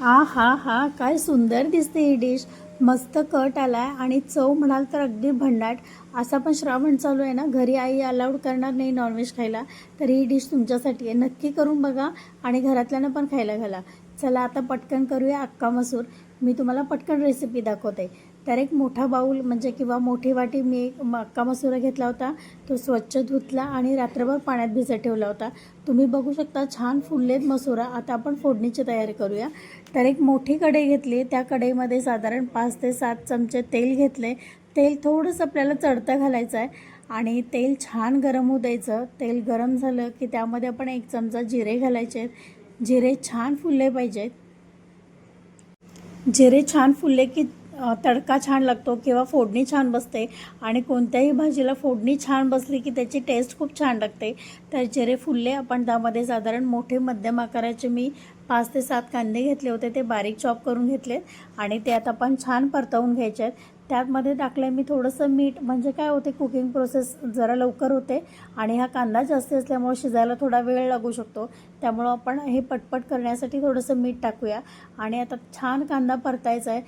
आ हा हा काय सुंदर दिसते ही डिश मस्त कट आला आहे आणि चव म्हणाल तर अगदी भन्नाट. असा पण श्रावण चालू आहे ना घरी आई अलाउड करणार नाही नॉनव्हेज खायला. तर ही डिश तुमच्यासाठी आहे. नक्की करून बघा आणि घरातल्यांना पण खायला घाला. चला आता पटकन करूया अक्का मसूर. मी तुम्हाला पटकन रेसिपी दाखवते. तर एक मोठा बाऊल म्हणजे किंवा मोठी वाटी मी एक मक्का मसुरा घेतला होता. तो स्वच्छ धुतला आणि रात्रभर पाण्यात भिजत ठेवला होता. तुम्ही बघू शकता छान फुललेत मसुरा. आता आपण फोडणीची तयारी करूया. तर एक मोठी कढई घेतली. त्या कढईमध्ये साधारण पाच ते सात चमचे तेल घेतले. तेल थोडंसं आपल्याला चढतं घालायचं आहे. आणि तेल छान गरम होऊ द्यायचं. तेल गरम झालं की त्यामध्ये आपण एक चमचा जिरे घालायचे जिरे छान फुलले पाहिजेत. जिरे छान फुलले की तडका छान लागतो किंवा फोडणी छान बसते. आणि कोणत्याही भाजीला फोडणी छान बसली की त्याची टेस्ट खूप छान लागते. तर जिरे फुलले आपण त्यामध्ये साधारण मोठे मध्यम आकाराचे मी पाच ते सात कांदे घेतले होते ते बारीक चॉप करून घेतले आणि ते आता आपण छान परतवून घ्यायचे आहेत. त्यामध्ये टाकलं मी थोडंसं मीठ म्हणजे काय होते कुकिंग प्रोसेस जरा लवकर होते आणि हा कांदा जास्त असल्यामुळे शिजायला थोडा वेळ लागू शकतो. त्यामुळं आपण हे पटपट करण्यासाठी थोडंसं मीठ टाकूया. आणि आता छान कांदा परतायचा आहे.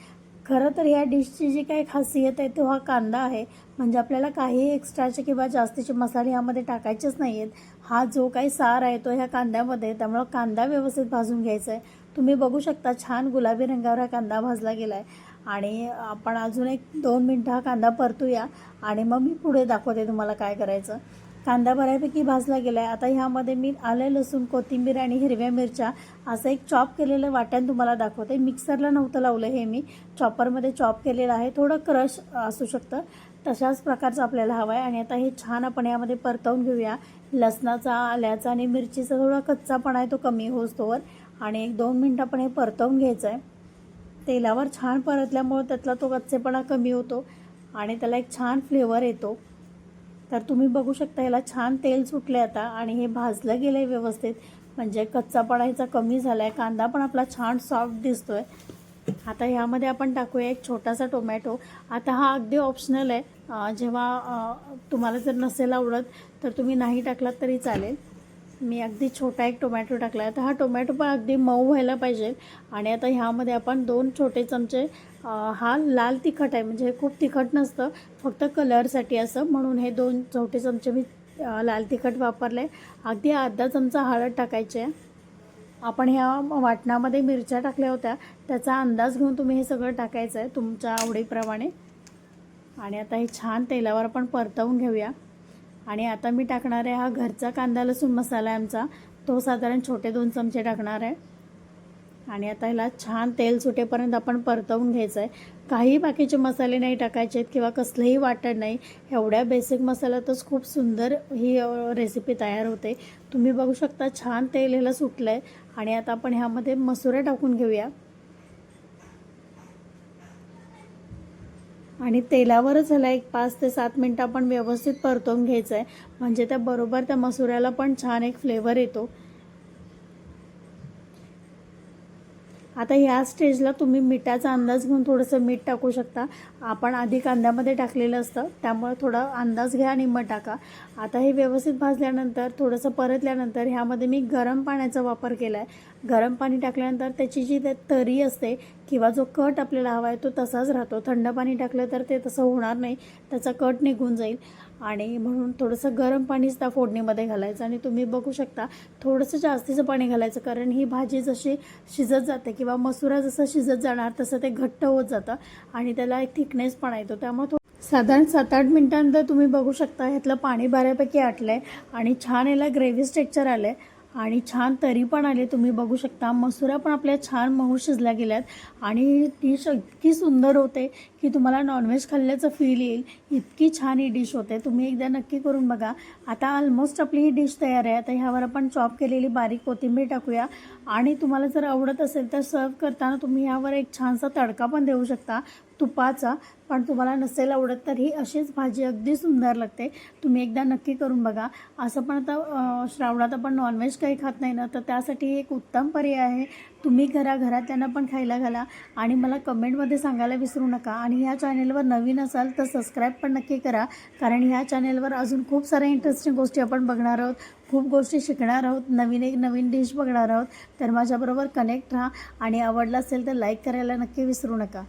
खरं तर ह्या डिशची जी काही खासियत आहे तो हा कांदा आहे. म्हणजे आपल्याला काहीही एक्स्ट्राचे किंवा जास्तीचे मसाले ह्यामध्ये टाकायचेच नाही आहेत हा जो काही सार आहे तो ह्या कांद्यामध्ये. त्यामुळं कांदा व्यवस्थित भाजून घ्यायचा आहे तुम्ही बघू शकता छान गुलाबी रंगावर हा कांदा भाजला गेला आहे आणि आपण अजून एक दोन मिनटं हा कांदा परतूया. आणि मग मी पुढे दाखवते तुम्हाला काय करायचं. कांदा बऱ्यापैकी भाजला गेला आहे आता ह्यामध्ये मी आलं लसूण कोथिंबीर आणि हिरव्या मिरच्या असं एक चॉप केलेलं वाटण तुम्हाला दाखवते. मिक्सरला नव्हतं लावलं हे मी. चॉपरमध्ये चॉप केलेलं आहे. थोडं क्रश असू शकतं. तशाच प्रकारचं आपल्याला हवं आहे आणि आता हे छान आपण यामध्ये परतवून घेऊया. लसणाचा आल्याचा आणि मिरचीचा थोडा कच्चापणा आहे तो कमी होतोवर आणि एक दोन मिनटं आपण हे परतवून घ्यायचं आहे तेलावर छान परतल्यामुळं त्यातला तो कच्चेपणा कमी होतो आणि त्याला एक छान फ्लेवर येतो. तर तुम्ही बघू शकता याला छान तेल सुटले आता आणि हे भाजलं गेलं आहे व्यवस्थित. म्हणजे कच्चापणा ह्याचा कमी झाला आहे कांदा पण आपला छान सॉफ्ट दिसतो आहे आता ह्यामध्ये आपण टाकूया एक छोटासा टोमॅटो आता हा अगदी ऑप्शनल आहे. जेव्हा तुम्हाला जर नसेल आवडत तर तुम्ही नाही टाकलात तरी चालेल. मी अगदी छोटा एक टोमॅटो टाकला आहे तर हा टोमॅटो पण अगदी मऊ व्हायला पाहिजे. आणि आता ह्यामध्ये आपण दोन छोटे चमचे हा लाल तिखट आहे. म्हणजे हे खूप तिखट नसतं फक्त कलरसाठी असं. म्हणून हे दोन छोटे चमचे मी लाल तिखट वापरले अगदी अर्धा चमचा हळद टाकायचे आहे. आपण ह्या वाटणामध्ये मिरच्या टाकल्या होत्या. त्याचा अंदाज घेऊन तुम्ही हे सगळं टाकायचं आहे तुमच्या आवडीप्रमाणे. आणि आता हे छान तेलावर आपण परतवून घेऊया. आणि आता मी टाकणार आहे हा घरचा कांदा लसूण मसाला आहे आमचा. तो साधारण छोटे दोन चमचे टाकणार आहे. आणि आता ह्याला छान तेल सुटेपर्यंत आपण परतवून घ्यायचं आहे काही बाकीचे मसाले नाही टाकायचे आहेत किंवा कसलंही वाटण नाही. एवढ्या बेसिक मसाल्यातच खूप सुंदर ही रेसिपी तयार होते. तुम्ही बघू शकता छान तेल ह्याला सुटलं आहे आणि आता आपण ह्यामध्ये मसुरे टाकून घेऊया. आणि तेलावरच ह्याला एक पाच ते सात मिनटं आपण व्यवस्थित परतवून घ्यायचं आहे म्हणजे त्या बरोबर त्या मसुऱ्याला पण छान एक फ्लेवर येतो. आता ह्या स्टेजला तुम्ही मिठाचा अंदाज घेऊन थोडंसं मीठ टाकू शकता. आपण आधी कांद्यामध्ये टाकलेलं असतं त्यामुळे थोडा अंदाज घ्या आणि मग टाका. आता हे व्यवस्थित भाजल्यानंतर थोडंसं परतल्यानंतर ह्यामध्ये मी गरम पाण्याचा वापर केला आहे गरम पाणी टाकल्यानंतर त्याची जी ते तरी असते किंवा जो कट आपल्याला हवा आहे तो तसाच राहतो. थंड पाणी टाकलं तर ते तसं होणार नाही त्याचा कट निघून जाईल. आणि म्हणून थोडंसं गरम पाणीच त्या फोडणीमध्ये घालायचं. आणि तुम्ही बघू शकता थोडंसं जास्तीचं पाणी घालायचं कारण ही भाजी जशी शिजत जाते किंवा मसुरा जसं शिजत जाणार तसं ते घट्ट होत जातं आणि त्याला एक थिकनेस पण येतो. त्यामुळे साधारण सात आठ मिनटानंतर तुम्ही बघू शकता ह्यातलं पाणी बऱ्यापैकी आटलं आहे आणि छान याला ग्रेव्ही स्ट्रेक्चर आलं आहे आणि छान तरी पण आले तुम्ही बघू शकता. मसुरा पण आपल्या छान मऊ शिजल्या गेल्यात. आणि डिश इतकी सुंदर होते की तुम्हाला नॉनव्हेज खाल्ल्याचं फील येईल. इतकी छान ही डिश होते. तुम्ही एकदा नक्की करून बघा. आता ऑलमोस्ट आपली ही डिश तयार आहे. आता ह्यावर आपण चॉप केलेली बारीक कोथिंबीर टाकूया. आणि तुम्हाला जर आवडत असेल तर सर्व करताना तुम्ही ह्यावर एक छानसा तडका पण देऊ शकता. तुपाचा पण तुम्हाला नसेल आवडत तर ही अशीच भाजी अगदी सुंदर लागते. तुम्ही एकदा नक्की करून बघा. असं पण आता श्रावणात आपण नॉनव्हेज काही खात नाही ना तर त्यासाठी एक उत्तम पर्याय आहे. तुम्ही घरा घरातल्यांना पण खायला घाला. आणि मला कमेंटमध्ये सांगायला विसरू नका. आणि ह्या चॅनेलवर नवीन असाल तर सबस्क्राईब पण नक्की करा. कारण ह्या चॅनेलवर अजून खूप साऱ्या इंटरेस्टिंग गोष्टी आपण बघणार आहोत. खूप गोष्टी शिकणार आहोत. नवीन एक नवीन डिश बघणार आहोत. तर माझ्याबरोबर कनेक्ट राहा. आणि आवडलं असेल तर लाईक करायला नक्की विसरू नका.